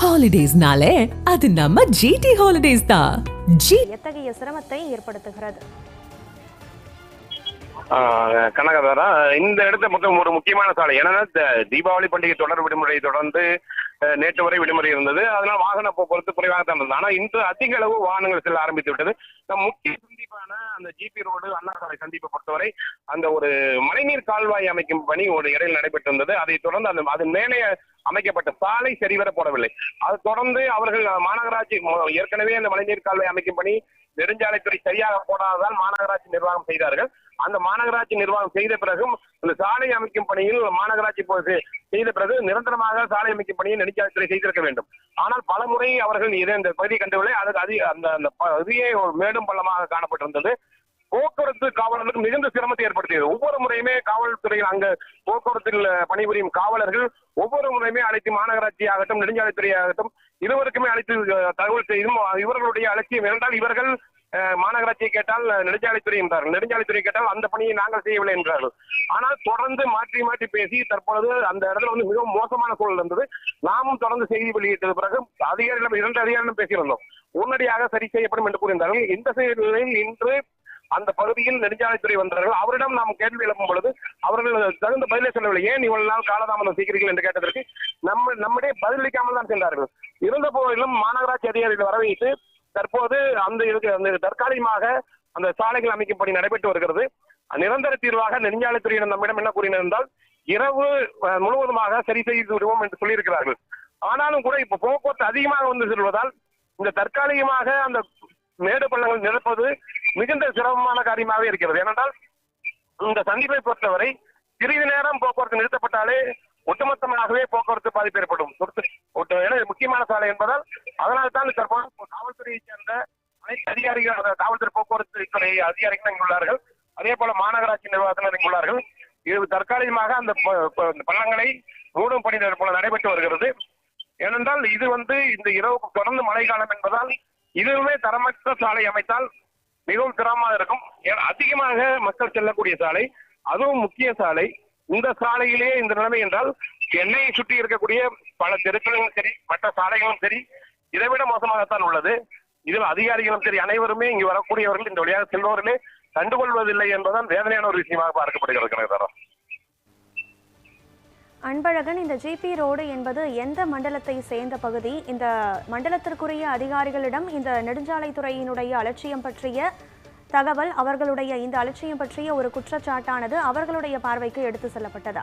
ஹாலிடேஸ்னாலே அது நம்ம ஜிடி ஹாலிடேஸ் தான் ஜி எத்தகைய சிரமத்தை ஏற்படுத்துகிறது? கனகதாரா இந்த இடத்த மொத்தம் ஒரு முக்கியமான சாலை. ஏன்னா தீபாவளி பண்டிகை தொடர் விடுமுறை தொடர்ந்து நேற்று வரை விடுமுறை இருந்தது. அதனால வாகன போக்குவரத்து குறைவாக தான் இருந்தது. ஆனா இன்று அதிக அளவு வாகனங்கள் செல்ல ஆரம்பித்து விட்டது. முக்கிய சந்திப்பான அந்த ஜிபி ரோடு அண்ணா சாலை சந்திப்பை பொறுத்தவரை அந்த ஒரு மழைநீர் கால்வாய் அமைக்கும் பணி ஒரு இடையில் நடைபெற்று இருந்தது. அதைத் தொடர்ந்து அந்த அதன் மேலே அமைக்கப்பட்ட சாலை சரிவர போடவில்லை. அதை தொடர்ந்து அவர்கள் மாநகராட்சி ஏற்கனவே அந்த மழைநீர் கால்வாய் அமைக்கும் பணி நெடுஞ்சாலைத்துறை சரியாக போடாததால் மாநகராட்சி நிர்வாகம் செய்தார்கள். அந்த மாநகராட்சி நிர்வாகம் செய்த பிறகும் இந்த சாலை அமைக்கும் பணியில் மாநகராட்சி செய்த பிறகு நிரந்தரமாக சாலை அமைக்கும் பணியை நெடுஞ்சாலைத்துறை செய்திருக்க வேண்டும். ஆனால் பல முறை அவர்கள் இதை இந்த பகுதியை கண்டவில்லை. அதுக்கு அதிக அந்த அந்த பகுதியே மேடும் பள்ளமாக காணப்பட்டிருந்தது. போக்குவரத்து காவலர்களுக்கு மிகுந்த சிரமத்தை ஏற்படுத்தியது. ஒவ்வொரு முறையுமே காவல்துறையில் அங்க போக்குவரத்தில் பணிபுரியும் காவலர்கள் ஒவ்வொரு முறையுமே அழைத்து மாநகராட்சி ஆகட்டும் நெடுஞ்சாலைத்துறை ஆகட்டும் இருவருக்குமே அழைத்து தகவல் செய்தும் இவர்களுடைய அலட்சியம் என்றால் இவர்கள் மாநகராட்சியை கேட்டால் நெடுஞ்சாலைத்துறை என்றார்கள் நெடுஞ்சாலைத்துறை கேட்டால் அந்த பணியை நாங்கள் செய்யவில்லை என்றார்கள். ஆனால் தொடர்ந்து மாற்றி மாற்றி பேசி தற்பொழுது அந்த இடத்துல வந்து மிகவும் மோசமான சூழல் இருந்தது. நாமும் தொடர்ந்து செய்தி வெளியிட்டது பிறகு அதிகாரிகளும் இரண்டு அதிகாரிகளும் பேசியிருந்தோம். உடனடியாக சரி செய்யப்படும் என்று கூறியிருந்தார்கள். இந்த நிலையில் இன்று அந்த பகுதியில் நெடுஞ்சாலைத்துறை வந்தார்கள் அவரிடம் நாம் கேள்வி எழுப்பும் பொழுது அவர்கள் தகுந்த பதிலை சொல்லவில்லை. ஏன் இவ்வளவு நாள் காலதாமதம் செய்கிறீர்கள் என்று கேட்டதற்கு நம்ம நம்முடைய பதிலளிக்காமல் தான் சென்றார்கள். இருந்த போதிலும் மாநகராட்சி அதிகாரிகள் வரவைத்து தற்போது அந்த இருக்கு அந்த தற்காலிகமாக அந்த சாலைகள் அமைக்கும் பணி நடைபெற்று வருகிறது. நிரந்தர தீர்வாக நெடுஞ்சாலைத்துறையினர் நம்மிடம் என்ன கூறினர் என்றால் இரவு முழுவதுமாக சரி செய்து விடுவோம் என்று சொல்லியிருக்கிறார்கள். ஆனாலும் கூட இப்ப போக்குவரத்து அதிகமாக வந்து செல்வதால் இந்த தற்காலிகமாக அந்த மேடு பள்ளங்கள் நிரப்பது மிகுந்த சிரமமான காரியமாகவே இருக்கிறது. ஏனென்றால் இந்த சந்திப்பை பொறுத்தவரை சிறிது நேரம் போக்குவரத்து நிறுத்தப்பட்டாலே ஒட்டுமொத்தமாகவே போக்குவரத்து பாதிப்பு ஏற்படும். முக்கியமான சாலை என்பதால் அதனால் தான் தற்போது காவல்துறையைச் சேர்ந்த அனைத்து அதிகாரிகள் காவல்துறை போக்குவரத்து துறை அதிகாரிகள் இங்கு உள்ளார்கள். அதே போல மாநகராட்சி நிர்வாகத்தினர் இங்கு உள்ளார்கள். இது தற்காலிகமாக அந்த இந்த பள்ளங்களை மூடும் பணி போல நடைபெற்று வருகிறது. ஏனென்றால் இது வந்து இந்த இரவு தொடர்ந்து மழை காலம் என்பதால் இதுவுமே தரமற்ற சாலை அமைத்தால் மிகவும் சிரமமாக இருக்கும். ஏன்னா அதிகமாக மக்கள் செல்லக்கூடிய சாலை அதுவும் முக்கிய சாலை. இந்த சாலையிலேயே இந்த நிலைமை என்றால் சென்னையை சுற்றி இருக்கக்கூடிய பல தெருக்களும் சரி மற்ற சாலைகளும் சரி இதைவிட மோசமாகத்தான் உள்ளது. இதில் அதிகாரிகளும் சரி அனைவருமே இங்கு வரக்கூடியவர்கள் இந்த வழியாக செல்பவர்களே கண்டுகொள்வதில்லை என்பதுதான் வேதனையான ஒரு விஷயமாக பார்க்கப்படுகிறது. கனகதாரம் அன்பழகன் இந்த ஜிபி ரோடு என்பது எந்த மண்டலத்தை சேர்ந்த பகுதி? இந்த மண்டலத்திற்குரிய அதிகாரிகளிடம் இந்த நெடுஞ்சாலைத்துறையினுடைய அலட்சியம் பற்றிய தகவல் அவர்களுடைய இந்த அலட்சியம் பற்றிய ஒரு குற்றச்சாட்டானது அவர்களுடைய பார்வைக்கு எடுத்து செல்லப்பட்டதா?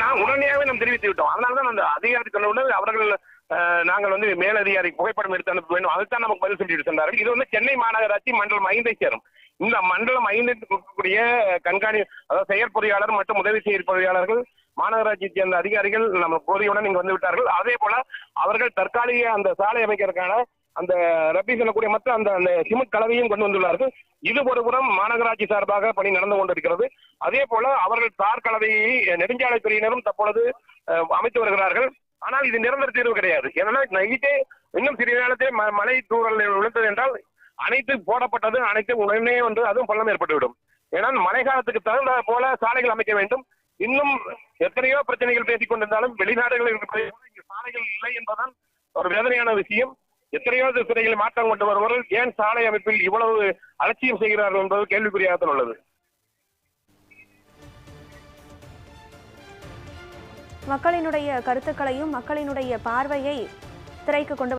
நான் உடனடியாகவே நாம் தெரிவித்து விட்டோம் அதனால தான் அந்த அதிகாரி அவர்கள் நாங்கள் வந்து மேலதிகாரி புகைப்படம் எடுத்து அனுப்ப வேண்டும். அதுதான் நமக்கு பதில் சொல்லிட்டு சென்றார்கள். இது வந்து சென்னை மாநகராட்சி மண்டலம் ஐந்தை சேரும். இந்த மண்டலம் ஐந்தில் கொடுக்கக்கூடிய கண்காணி அதாவது செயற்பொறியாளர் மற்றும் உதவி செயற்பொறியாளர்கள் மாநகராட்சியை சேர்ந்த அதிகாரிகள் நம்ம போதையுடன் இங்கு வந்து விட்டார்கள். அதே போல அவர்கள் தற்காலிக அந்த சாலை அமைக்கிறதுக்கான அந்த ரப்பி சொல்லக்கூடிய மற்ற அந்த அந்த சிமெண்ட் கலவையும் கொண்டு வந்துள்ளார்கள். இது ஒரு புறம் மாநகராட்சி சார்பாக பணி நடந்து கொண்டிருக்கிறது. அதே போல அவர்கள் தார் கலவையை நெடுஞ்சாலைத்துறையினரும் தற்பொழுது அமைத்து வருகிறார்கள். ஆனால் இது நிரந்தர தீர்வு கிடையாது. ஏன்னா நைட்டே இன்னும் சிறிய நேரத்தில் ம- மழை தூறல் விழுந்தது என்றால் அனைத்து போடப்பட்டது அனைத்து உடனே வந்து அதுவும் பள்ளம் ஏற்பட்டுவிடும். ஏன்னா மழை காலத்துக்கு தகுந்த போல சாலைகள் அமைக்க வேண்டும். இன்னும் எத்தனையோ பிரச்சனைகள் பேசிக் கொண்டிருந்தாலும் வெளிநாடுகளில் இருக்கிற சாலைகள் இல்லை என்பதுதான் ஒரு வேதனையான விஷயம். எத்தனையோ துறைகளை மாற்றம் கொண்டு வருபவர்கள் ஏன் சாலை அமைப்பில் இவ்வளவு அலட்சியம் செய்கிறார்கள் என்பது கேள்விக்குறியாகத்தான் உள்ளது. மக்களினுடைய கருத்துக்களையும் மக்களினுடைய பார்வையை திரைக்கு கொண்டு